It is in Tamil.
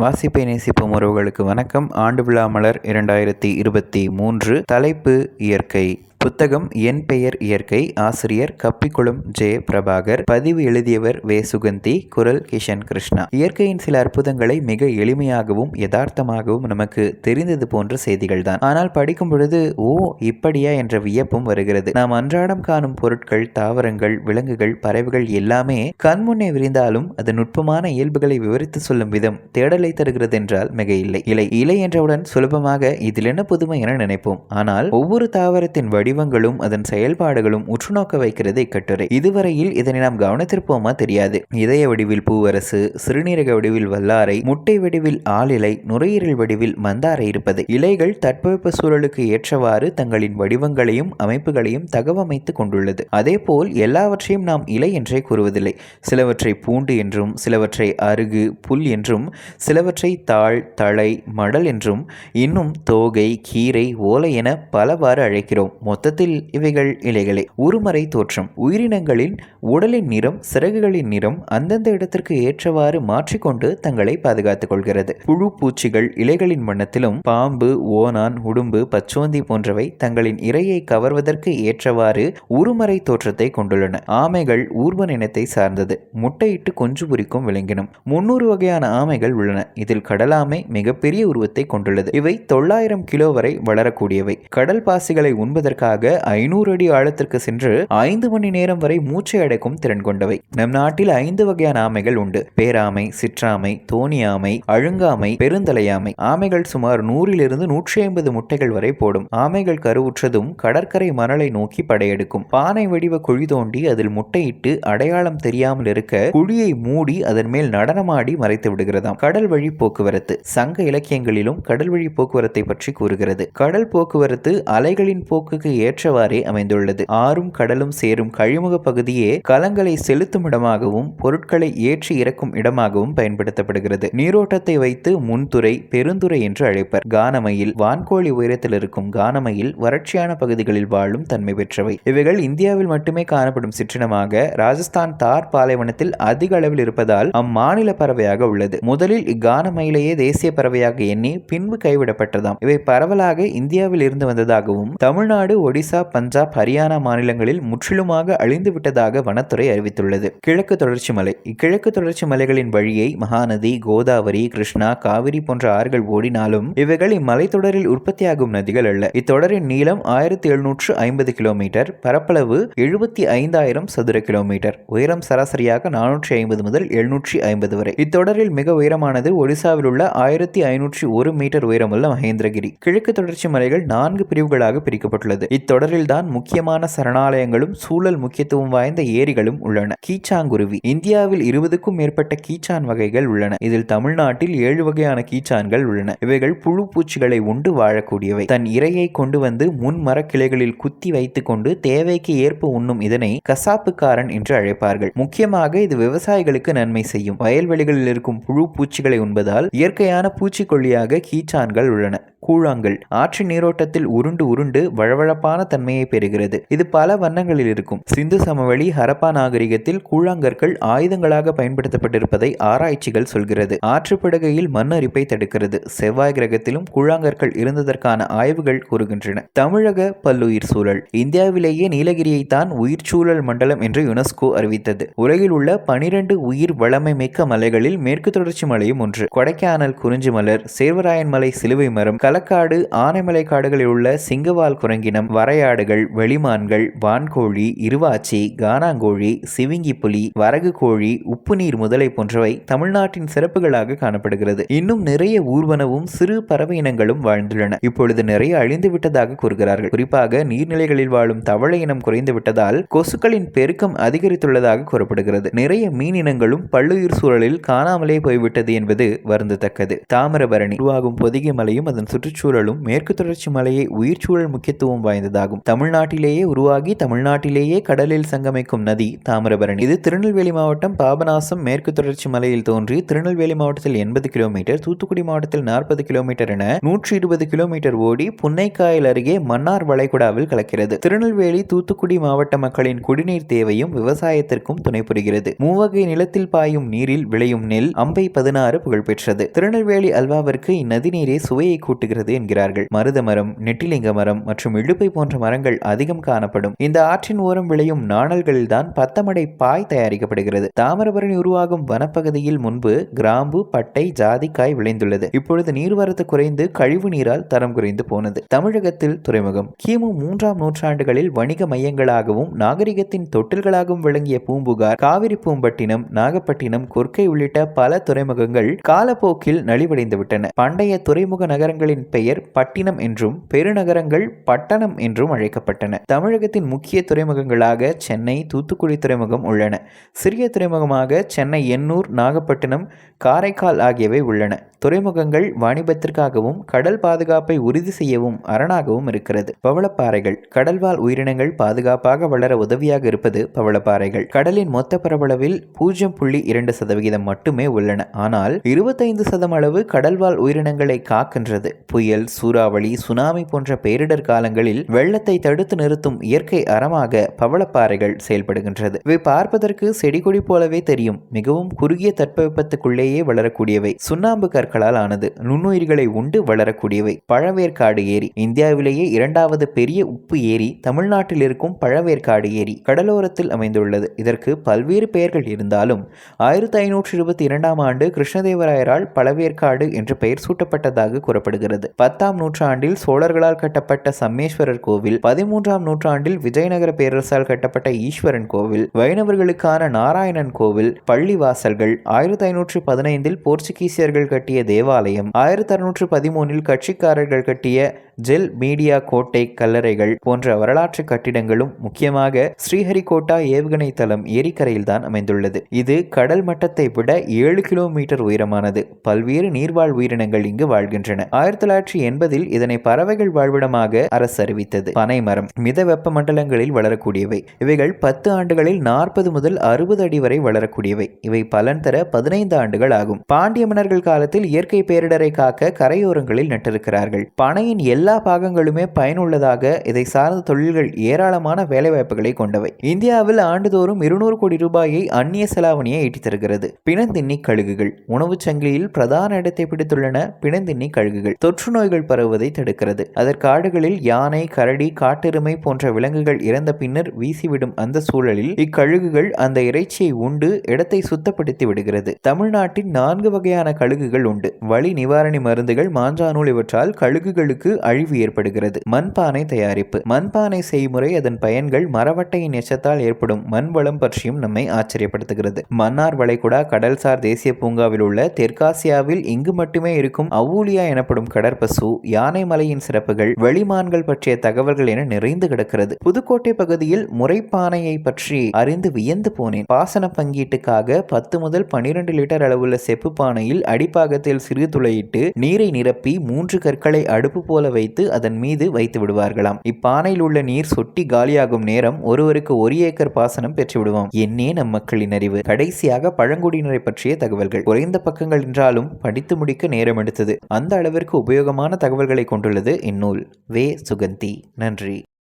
வாசிப்பை நேசிப்பும் உறவுகளுக்கு வணக்கம். ஆண்டு விழா மலர் இரண்டாயிரத்தி இருபத்தி மூன்று தலைப்பு இயற்கை. புத்தகம் என் பெயர் இயற்கை ஆசிரியர் கப்பிக்குளம் ஜே பிரபாகர் பதிவு எழுதியவர் வே சுகந்தி குரல் கிஷன் கிருஷ்ணா. இயற்கையின் சில அற்புதங்களை மிக எளிமையாகவும் யதார்த்தமாகவும் நமக்கு தெரிந்தது போன்ற செய்திகள் தான். ஆனால் படிக்கும் பொழுது ஓ இப்படியா? என்ற வியப்பும் வருகிறது. நாம் அன்றாடம் காணும் பொருட்கள் தாவரங்கள் விலங்குகள் பறவைகள் எல்லாமே கண்முன்னே விரிந்தாலும் அது நுட்பமான இயல்புகளை விவரித்து சொல்லும் விதம் தேடலை தருகிறது என்றால் மிக இல்லை. இலை. இலை என்றவுடன் சுலபமாக இதில் என்ன புதுமை என நினைப்போம். ஆனால் ஒவ்வொரு தாவரத்தின் வடி வடிவங்களும் அதன் செயல்பாடுகளும் உற்றுநோக்க வைக்கிறது இக்கட்டுரை. இதுவரையில் இதனை நாம் கவனித்திருப்போமா தெரியாது. இதய வடிவில் பூவரசு சிறுநீரக வடிவில் வல்லாரை முட்டை வடிவில் ஆளிலை நுரையீரல் வடிவில் மந்தாரை இருப்பது. இலைகள் தட்பவெப்ப சூழலுக்கு ஏற்றவாறு தங்களின் வடிவங்களையும் அமைப்புகளையும் தகவமைத்து கொண்டுள்ளது. அதேபோல் எல்லாவற்றையும் நாம் இலை என்றே கூறுவதில்லை. சிலவற்றை பூண்டு என்றும் சிலவற்றை அருகு புல் என்றும் சிலவற்றை தாழ் தழை மடல் என்றும் இன்னும் தோகை கீரை ஓலை என பலவாறு அழைக்கிறோம். மொத்தத்தில் இவைகள் இலைகளே. உருமறை தோற்றம். உயிரினங்களின் உடலின் நிறம் சிறகுகளின் நிறம் அந்தந்த இடத்திற்கு ஏற்றவாறு மாற்றிக்கொண்டு தங்களை பாதுகாத்துக் கொள்கிறது. புழு பூச்சிகள் இலைகளின் வண்ணத்திலும் பாம்பு ஓனான் உடும்பு பச்சோந்தி போன்றவை தங்களின் இரையை கவர்வதற்கு ஏற்றவாறு உருமறை தோற்றத்தை கொண்டுள்ளன. ஆமைகள் ஊர்வன் இனத்தை சார்ந்தது. முட்டையிட்டு கொஞ்சு புரிக்கும் விளங்கினும் முன்னூறு வகையான ஆமைகள் உள்ளன. இதில் கடலாமை மிகப்பெரிய உருவத்தை கொண்டுள்ளது. இவை தொள்ளாயிரம் கிலோ வரை வளரக்கூடியவை. கடல் பாசிகளை உண்பதற்காக அதற்காக ஐநூறு அடி ஆழத்திற்கு சென்று ஐந்து மணி நேரம் வரை மூச்சை அடைக்கும் திறன் கொண்டவை. நம் நாட்டில் ஐந்து வகையான ஆமைகள் உண்டு. பேராமை சிற்றாமை தோணியாமை அழுங்காமை பெருந்தலையாமை. ஆமைகள் சுமார் நூறிலிருந்து நூற்றி ஐம்பது முட்டைகள் வரை போடும். ஆமைகள் கருவுற்றதும் கடற்கரை மணலை நோக்கி படையெடுக்கும். பானை வடிவ குழி தோண்டி அதில் முட்டையிட்டு அடையாளம் தெரியாமல் இருக்க குழியை மூடி அதன் மேல் நடனமாடி மறைத்து விடுகிறதாம். கடல் வழி போக்குவரத்து. சங்க இலக்கியங்களிலும் கடல் வழி போக்குவரத்தை பற்றி கூறுகிறது. கடல் போக்குவரத்து அலைகளின் போக்குக்கு ஏற்றவாறே அமைந்துள்ளது. ஆறும் கடலும் சேரும் கழிமுக பகுதியே கலங்களை செலுத்தும் இடமாகவும் பொருட்களை ஏற்றி இறக்கும் இடமாகவும் பயன்படுத்தப்படுகிறது. நீரோட்டத்தை வைத்து முன்துறை பெருந்துறை என்று அழைப்பர். கானமையில் வான்கோழி உயரத்தில் இருக்கும் கானமையில் வறட்சியான பகுதிகளில் வாழும் தன்மை பெற்றவை. இவைகள் இந்தியாவில் மட்டுமே காணப்படும் சிற்றினமாக ராஜஸ்தான் தார் பாலைவனத்தில் அதிக அளவில் இருப்பதால் அம்மாநில பறவையாக உள்ளது. முதலில் இக்கானமயிலேயே தேசிய பறவையாக எண்ணி பின்பு கைவிடப்பட்டதாம். இவை பரவலாக இந்தியாவில் இருந்து வந்ததாகவும் தமிழ்நாடு ஒடிசா பஞ்சாப் ஹரியானா மாநிலங்களில் முற்றிலுமாக அழிந்துவிட்டதாக வனத்துறை அறிவித்துள்ளது. கிழக்கு தொடர்ச்சி மலை. இக்கிழக்கு தொடர்ச்சி மலைகளின் வழியை மகாநதி கோதாவரி கிருஷ்ணா காவிரி போன்ற ஆறுகள் ஓடினாலும் இவைகள் இம்மலைத்தொடரில் உற்பத்தியாகும் நதிகள் அல்ல. இத்தொடரின் நீளம் ஆயிரத்தி எழுநூற்று ஐம்பது கிலோமீட்டர் பரப்பளவு எழுபத்தி ஐந்தாயிரம் சதுர கிலோமீட்டர். உயரம் சராசரியாக நானூற்றி ஐம்பது முதல் எழுநூற்றி ஐம்பது வரை. இத்தொடரில் மிக உயரமானது ஒடிசாவில் உள்ள ஆயிரத்தி ஐநூற்றி ஒரு மீட்டர் உயரமுள்ள மகேந்திரகிரி. கிழக்கு தொடர்ச்சி மலைகள் நான்கு பிரிவுகளாக பிரிக்கப்பட்டுள்ளது. இத்தொடரில்தான் முக்கியமான சரணாலயங்களும் சூழல் முக்கியத்துவம் வாய்ந்த ஏரிகளும் உள்ளன. கீச்சாங்குருவி. இந்தியாவில் இருபதுக்கும் மேற்பட்ட கீச்சான் வகைகள் உள்ளன. இதில் தமிழ்நாட்டில் ஏழு வகையான கீச்சான்கள் உள்ளன. இவைகள் புழு பூச்சிகளை உண்டு வாழக்கூடியவை. தன் இரையை கொண்டு வந்து முன் மரக்கிளைகளில் குத்தி வைத்துக் கொண்டு தேவைக்கு ஏற்ப உண்ணும் இதனை கசாப்புக்காரன் என்று அழைப்பார்கள். முக்கியமாக இது விவசாயிகளுக்கு நன்மை செய்யும். வயல்வெளிகளில் இருக்கும் புழு பூச்சிகளை உண்பதால் இயற்கையான பூச்சிக்கொல்லியாக கீச்சான்கள் உள்ளன. கூழாங்கல். ஆற்று நீரோட்டத்தில் உருண்டு உருண்டு வழவழப்பான தன்மையை பெறுகிறது. இது பல வண்ணங்களில் இருக்கும். சிந்து சமவெளி ஹரப்பா நாகரிகத்தில் கூழாங்கற்கள் ஆயுதங்களாக பயன்படுத்தப்பட்டிருப்பதை ஆராய்ச்சிகள் சொல்கிறது. ஆற்றுப்படுகையில் மண் அரிப்பை தடுக்கிறது. செவ்வாய் கிரகத்திலும் கூழாங்கற்கள் இருந்ததற்கான ஆய்வுகள் கூறுகின்றன. தமிழக பல்லுயிர் சூழல். இந்தியாவிலேயே நீலகிரியை தான் உயிர் சூழல் மண்டலம் என்று யுனெஸ்கோ அறிவித்தது. உலகில் உள்ள பனிரெண்டு உயிர் வளமை மிக்க மலைகளில் மேற்கு தொடர்ச்சி மலையும் ஒன்று. கொடைக்கானல் குறிஞ்சி மலர் சேர்வராயன் மலை சிலுவை மரம் களக்காடு ஆனைமலை காடுகளில் உள்ள சிங்கவால் குரங்கினம் வரையாடுகள் வெளிமான்கள் வான்கோழி இருவாச்சி கானாங்கோழி சிவிங்கி புலி வரகு கோழி உப்பு நீர் முதலை போன்றவை தமிழ்நாட்டின் சிறப்புகளாக காணப்படுகிறது. இன்னும் நிறைய ஊர்வனவும் சிறு பறவை இனங்களும் வாழ்ந்துள்ளன. இப்பொழுது நிறைய அழிந்து விட்டதாக கூறுகிறார்கள். குறிப்பாக நீர்நிலைகளில் வாழும் தவளை இனம் குறைந்து விட்டதால் கொசுக்களின் பெருக்கம் அதிகரித்துள்ளதாக கூறப்படுகிறது. நிறைய மீன் இனங்களும் பல்லுயிர் சூழலில் காணாமலே போய்விட்டது என்பது வருந்தத்தக்கது. தாமிரபரணி உருவாகும் பொதிகை மலையும் அதன் சுற்றுச்சூழலும் மேற்கு தொடர்ச்சி மலையை உயிர்ச்சூழல் முக்கியத்துவம் வாய்ந்ததாகும். தமிழ்நாட்டிலேயே உருவாகி தமிழ்நாட்டிலேயே கடலில் சங்கமிக்கும் நதி தாமிரபரணி. இது திருநெல்வேலி மாவட்டம் பாபநாசம் மேற்கு தொடர்ச்சி மலையில் தோன்றி திருநெல்வேலி மாவட்டத்தில் எண்பது கிலோமீட்டர் தூத்துக்குடி மாவட்டத்தில் நாற்பது கிலோமீட்டர் என நூற்றி இருபது கிலோமீட்டர் ஓடி புன்னைக்காயல் அருகே மன்னார் வளைகுடாவில் கலக்கிறது. திருநெல்வேலி தூத்துக்குடி மாவட்ட மக்களின் குடிநீர் தேவையும் விவசாயத்திற்கும் துணை புரிகிறது. மூவகை நிலத்தில் பாயும் நீரில் விளையும் நெல் அம்பை பதினாறு புகழ்பெற்றது. திருநெல்வேலி அல்வாவிற்கு இந்நதி நீரே சுவையை கூட்டுகிறது. என்கிறார்கள். மருத மரம் நெட்டிலிங்க மரம் மற்றும் இழுப்பை போன்ற மரங்கள் அதிகம் காணப்படும். இந்த ஆற்றின் ஓரம் விளையும் நாணல்களில்தான் பத்தமடை பாய் தயாரிக்கப்படுகிறது. தாமிரபரணி உருவாகும் வனப்பகுதியில் முன்பு கிராம்பு பட்டை ஜாதிக்காய் விளைந்துள்ளது. இப்பொழுது நீர்வரத்து குறைந்து கழிவு நீரால் தரம் குறைந்து போனது. தமிழகத்தில் துறைமுகம். கிமு மூன்றாம் நூற்றாண்டுகளில் வணிக மையங்களாகவும் நாகரிகத்தின் தொட்டில்களாகவும் விளங்கிய பூம்புகார் காவிரி பூம்பட்டினம் நாகப்பட்டினம் கொர்க்கை உள்ளிட்ட பல துறைமுகங்கள் காலப்போக்கில் நலிவடைந்துவிட்டன. பண்டைய துறைமுக நகரங்களின் பெயர் பட்டினம் என்றும் பெருநகரங்கள் பட்டணம் என்றும் அழைக்கப்பட்டன. தமிழகத்தின் முக்கிய துறைமுகங்களாக சென்னை தூத்துக்குடி துறைமுகம் உள்ளன. சிறிய துறைமுகமாக சென்னை எண்ணூர் நாகப்பட்டினம் காரைக்கால் ஆகியவை உள்ளன. துறைமுகங்கள் வாணிபத்திற்காகவும் கடல் பாதுகாப்பை உறுதி செய்யவும் அரணாகவும் இருக்கிறது. பவளப்பாறைகள். கடல்வாழ் உயிரினங்கள் பாதுகாப்பாக வளர உதவியாக இருப்பது பவளப்பாறைகள். கடலின் மொத்த பரவளவில் பூஜ்ஜியம் புள்ளி இரண்டு சதவிகிதம் மட்டுமே உள்ளன. ஆனால் இருபத்தைந்து சதம் அளவு கடல்வாழ் உயிரினங்களை காக்கின்றது. புயல் சூறாவளி சுனாமி போன்ற பேரிடர் காலங்களில் வெள்ளத்தை தடுத்து நிறுத்தும் இயற்கை அறமாக பவளப்பாறைகள் செயல்படுகின்றது. இவை பார்ப்பதற்கு செடிகொடி போலவே தெரியும். மிகவும் குறுகிய தட்பவெப்பத்துக்குள்ளேயே வளரக்கூடியவை. சுண்ணாம்பு கற்களால் ஆனது. நுண்ணுயிர்களை உண்டு வளரக்கூடியவை. பழவேற்காடு ஏரி. இந்தியாவிலேயே இரண்டாவது பெரிய உப்பு ஏரி. தமிழ்நாட்டில் இருக்கும் பழவேற்காடு ஏரி. கடலோரத்தில் அமைந்துள்ளது. இதற்கு பல்வேறு பெயர்கள் இருந்தாலும் ஆயிரத்தி ஐநூற்றி இருபத்தி இரண்டாம் ஆண்டு கிருஷ்ணதேவராயரால் பழவேற்காடு என்று பெயர் சூட்டப்பட்டதாக கூறப்படுகிறது. பத்தாம் நூற்றாண்டில் சோழர்களால் கட்டப்பட்ட சம்மேஸ்வரர் கோவில் பதிமூன்றாம் நூற்றாண்டில் விஜயநகர பேரரசால் கட்டப்பட்ட ஈஸ்வரன் கோவில் வைணவர்களுக்கான நாராயணன் கோவில் பள்ளிவாசல்கள் ஆயிரத்தி ஐநூற்று பதினைந்தில் போர்ச்சுகீசியர்கள் கட்டிய தேவாலயம் ஆயிரத்தி அறுநூற்று பதிமூனில் கட்சிக்காரர்கள் கட்டிய ஜெல் மீடியா கோட்டை கல்லறைகள் போன்ற வரலாற்று கட்டிடங்களும் முக்கியமாக ஸ்ரீஹரிகோட்டா ஏவுகணை தளம் ஏரிக்கரையில் தான் அமைந்துள்ளது. இது கடல் மட்டத்தை விட ஏழு கிலோமீட்டர் உயரமானது. பல்வேறு நீர்வாழ் உயிரினங்கள் இங்கு வாழ்கின்றன. ஆயிரத்தி தொள்ளாயிரத்தி எண்பதில் இதனை பறவைகள் வாழ்விடமாக அரசு அறிவித்தது. பனைமரம் மித வெப்ப மண்டலங்களில் வளரக்கூடியவை. இவைகள் பத்து ஆண்டுகளில் நாற்பது முதல் அறுபது அடி வரை வளரக்கூடியவை. இவை பலன் தர பதினைந்து ஆண்டுகள் ஆகும். பாண்டிய மன்னர்கள் காலத்தில் இயற்கை பேரிடரை காக்க கரையோரங்களில் நட்டிருக்கிறார்கள். பனையின் எல்லா எல்லா பாகங்களுமே பயனுள்ளதாக இதை சார்ந்த தொழில்கள் ஏராளமான வேலைவாய்ப்புகளை கொண்டவை. இந்தியாவில் ஆண்டுதோறும் இருநூறு கோடி ரூபாயை அந்நிய செலாவணியை ஈட்டி தருகிறது பிணந்தின்னி கழுகுகள் உணவுச் சங்கிலியில் பிரதான இடத்தை பிடித்துள்ளன பிணந்தின்னி கழுகுகள். தொற்று நோய்கள் பரவுவதை தடுக்கிறது. அதற்காடுகளில் யானை கரடி காட்டெருமை போன்ற விலங்குகள் இறந்த பின்னர் வீசிவிடும் அந்த சூழலில் இக்கழுகுகள் அந்த இறைச்சியை உண்டு இடத்தை சுத்தப்படுத்தி விடுகிறது. தமிழ்நாட்டின் நான்கு வகையான கழுகுகள் உண்டு. வலி நிவாரணி மருந்துகள் மாஞ்சானூல் இவற்றால் கழுகுகளுக்கு அழிவு ஏற்படுகிறது. மண்பானை தயாரிப்பு. மண்பானை செய்முறை அதன் பயன்கள் மரவட்டையின் எச்சத்தால் ஏற்படும் மண் வளம் பற்றியும் நம்மை ஆச்சரியப்படுத்துகிறது. மன்னார் வளைகுடா கடல்சார் தேசிய பூங்காவில் உள்ள தெற்காசியாவில் இங்கு மட்டுமே இருக்கும் அவ்வூலியா எனப்படும் கடற்பசு யானை மலையின் சிறப்புகள் வெளிமான்கள் பற்றிய தகவல்கள் என நிறைந்து கிடக்கிறது. புதுக்கோட்டை பகுதியில் முறைப்பானையை பற்றி அறிந்து வியந்து போனேன். பாசன பங்கீட்டுக்காக பத்து முதல் பனிரெண்டு லிட்டர் அளவுள்ள செப்பு பானையில் அடிப்பாகத்தில் சிறு துளையிட்டு நீரை நிரப்பி மூன்று கற்களை அடுப்பு போல வைத்து அதன் மீது வைத்து விடுவார்களாம். இப்பானையில் உள்ள நீர் சொட்டி காலியாகும் நேரம் ஒருவருக்கு ஒரு ஏக்கர் பாசனம் பெற்று விடுவோம். என்னே நம் மக்களின் அறிவு. கடைசியாக பழங்குடியினரை பற்றிய தகவல்கள். குறைந்த பக்கங்கள் என்றாலும் படித்து முடிக்க நேரம் எடுத்தது. அந்த அளவிற்கு உபயோகமான தகவல்களை கொண்டுள்ளது இந்நூல் வே. சுகந்தி. நன்றி.